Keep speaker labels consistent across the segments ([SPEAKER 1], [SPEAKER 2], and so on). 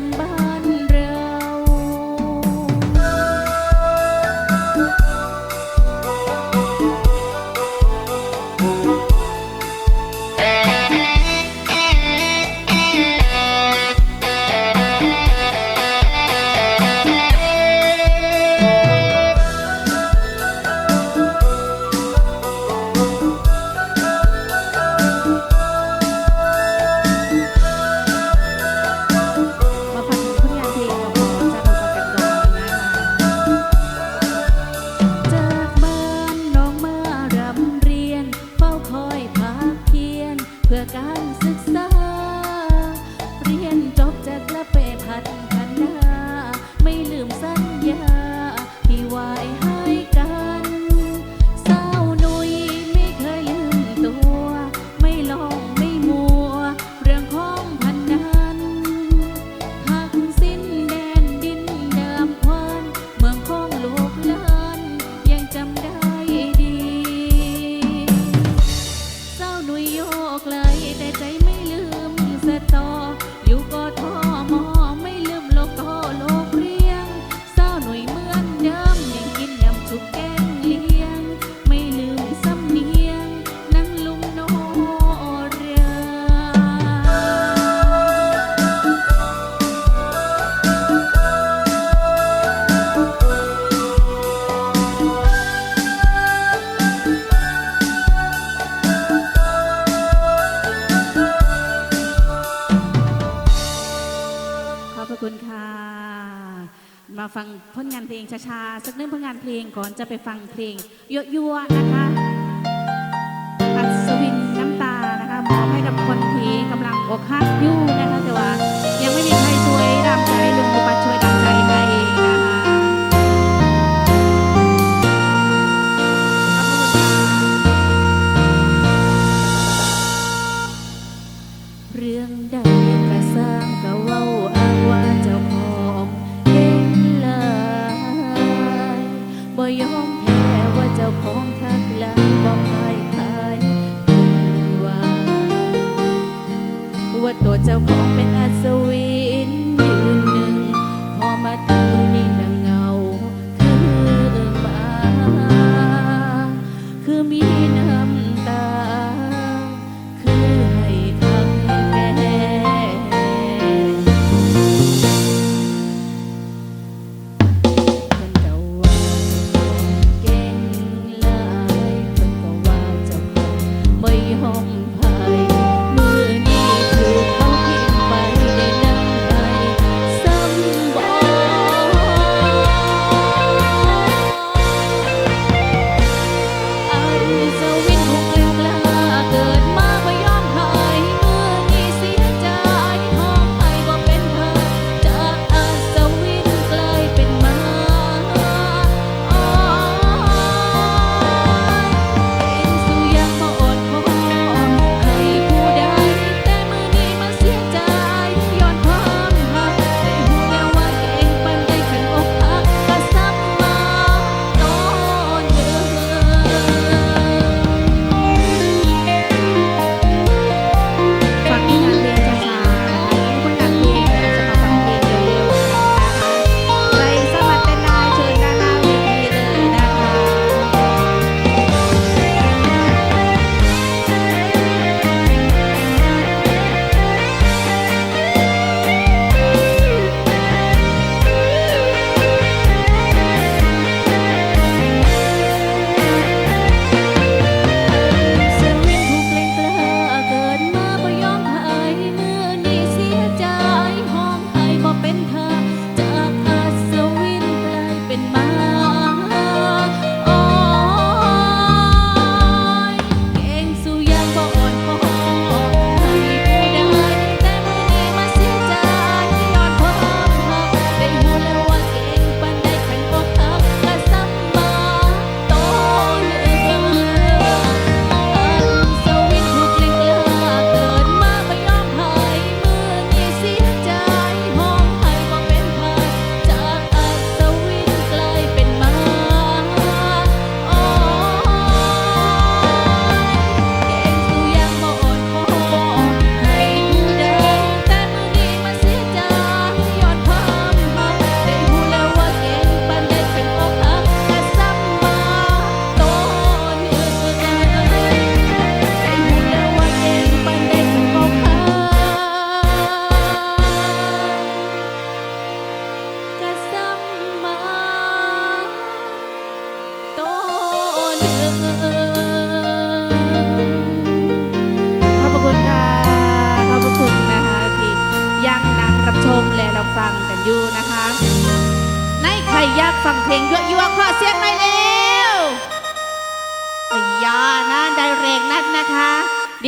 [SPEAKER 1] amba ฟังผลงานเพลงช้าๆสักนึงผลงานเพลงก่อนจะไปฟังเพลงยั่วๆนะคะอัศวินน้ำตานะคะมอบให้กับคนที่กำลังอกหักยู่นะคะแต่ว่า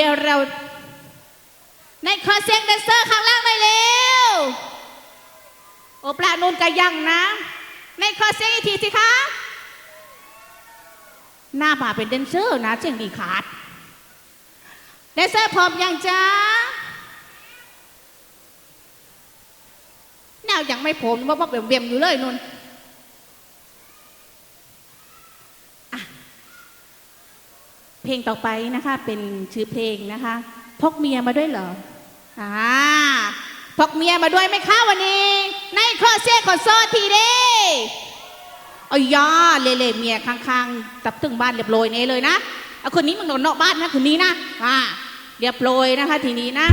[SPEAKER 1] เดี๋ยวเรา ในคอเซ็งเดนเซอร์ข้างล่างไยเร็ว โอปรานุนก็ยังนะ ในคอเซ็งอีกทีสิคะ หน้าป่าเป็นเดนเซอร์นะเสียงดีขาด เดนเซอร์พร้อมยังจ้าแนวยังไม่ผมว่าบอกเบียมอยู่เลยนุ่น พลงต่อไปนะคะเป็นชื่อเพลงนะคะพกเมียมาด้วยเหรอ
[SPEAKER 2] อ่าพกเมียมาด้วยไหมคะวันนี้ ในข้อเสียขอโซทีเด้อายเล่เล่เมียข้างๆตับตึงบ้านเรียบร้อยเนเลยนะเอาคนนี้มึงนอนนอกบ้านนะคนนี้นะอ่าเรียบร้อยนะคะทีนี้นะ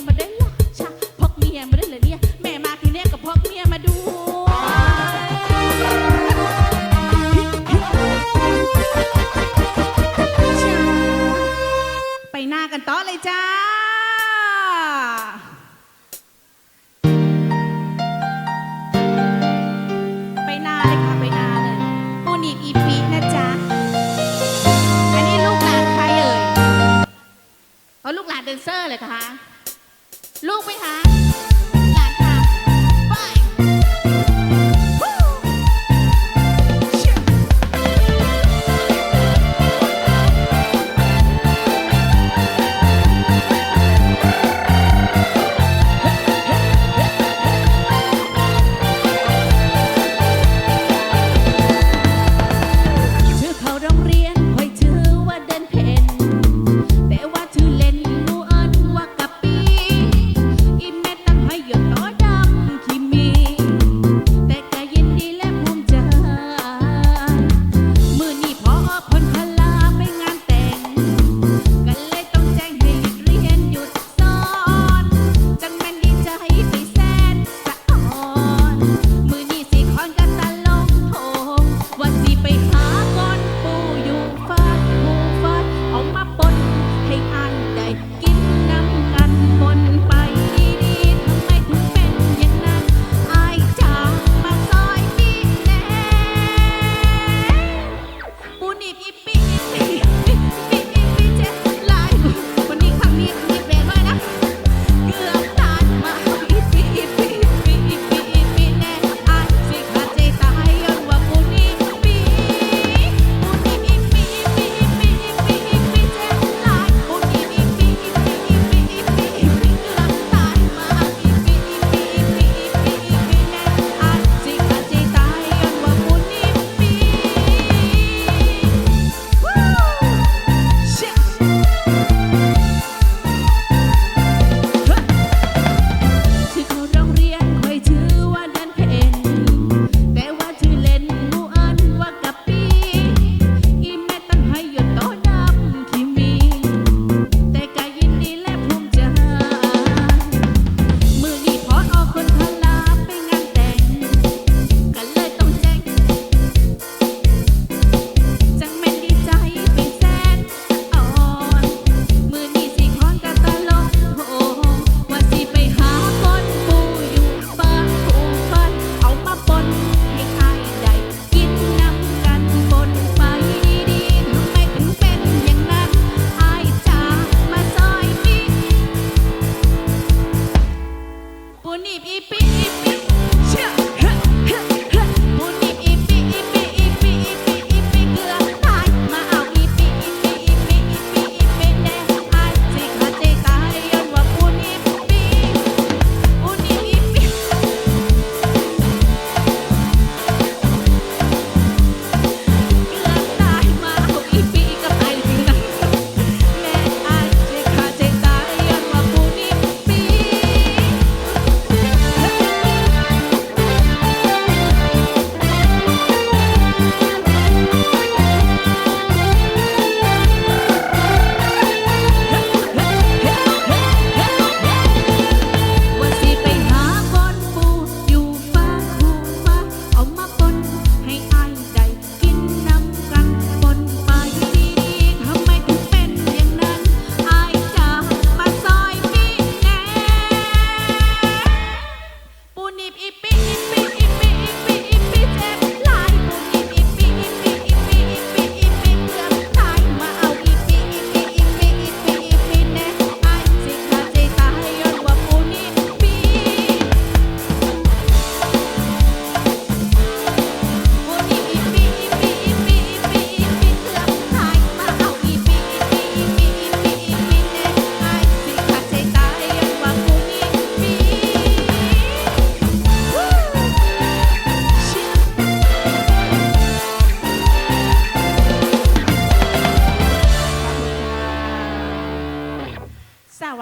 [SPEAKER 2] siempre.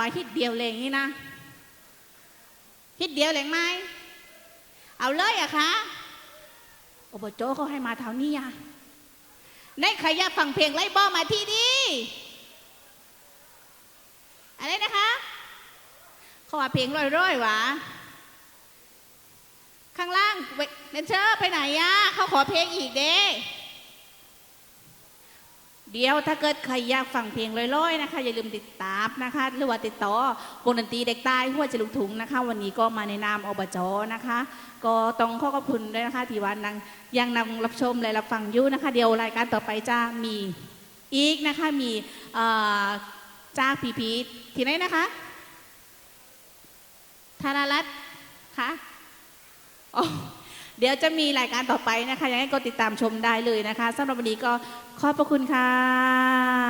[SPEAKER 2] าห์ว่าฮิตเดียวเลงนี่นะฮิตเดียวเลงไหมเอาเลยอะคะอบจเขาให้มาเท่านี้อะในใครอยากฟังเพลงไล่บ้อมาที่นี่อะไรนะคะเขาว่าเพลงร้อยๆหวะข้างล่างเวนเชอร์ไปไหนอะเขาขอเพลงอีกเด้ เดี๋ยวถ้าเกิดใครอยากฟังเพลงลอยๆนะคะ อย่าลืมติดตามนะคะ หรือว่าติดต่อวงดนตรีเด็กใต้หัวจะลุกถุงนะคะ วันนี้ก็มาในนามอบจนะคะ ก็ต้องขอขอบคุณด้วยนะคะที่วันนังยังนำรับชมและรับฟังอยู่นะคะ เดี๋ยวรายการต่อไปจะมีอีกนะคะมีจ้าพีพีที่ไหนนะคะธนารัตน์คะอ๋อ เดี๋ยวจะมีรายการต่อไปนะคะยังไงก็ติดตามชมได้เลยนะคะสำหรับวันนี้ก็ขอบพระคุณค่ะ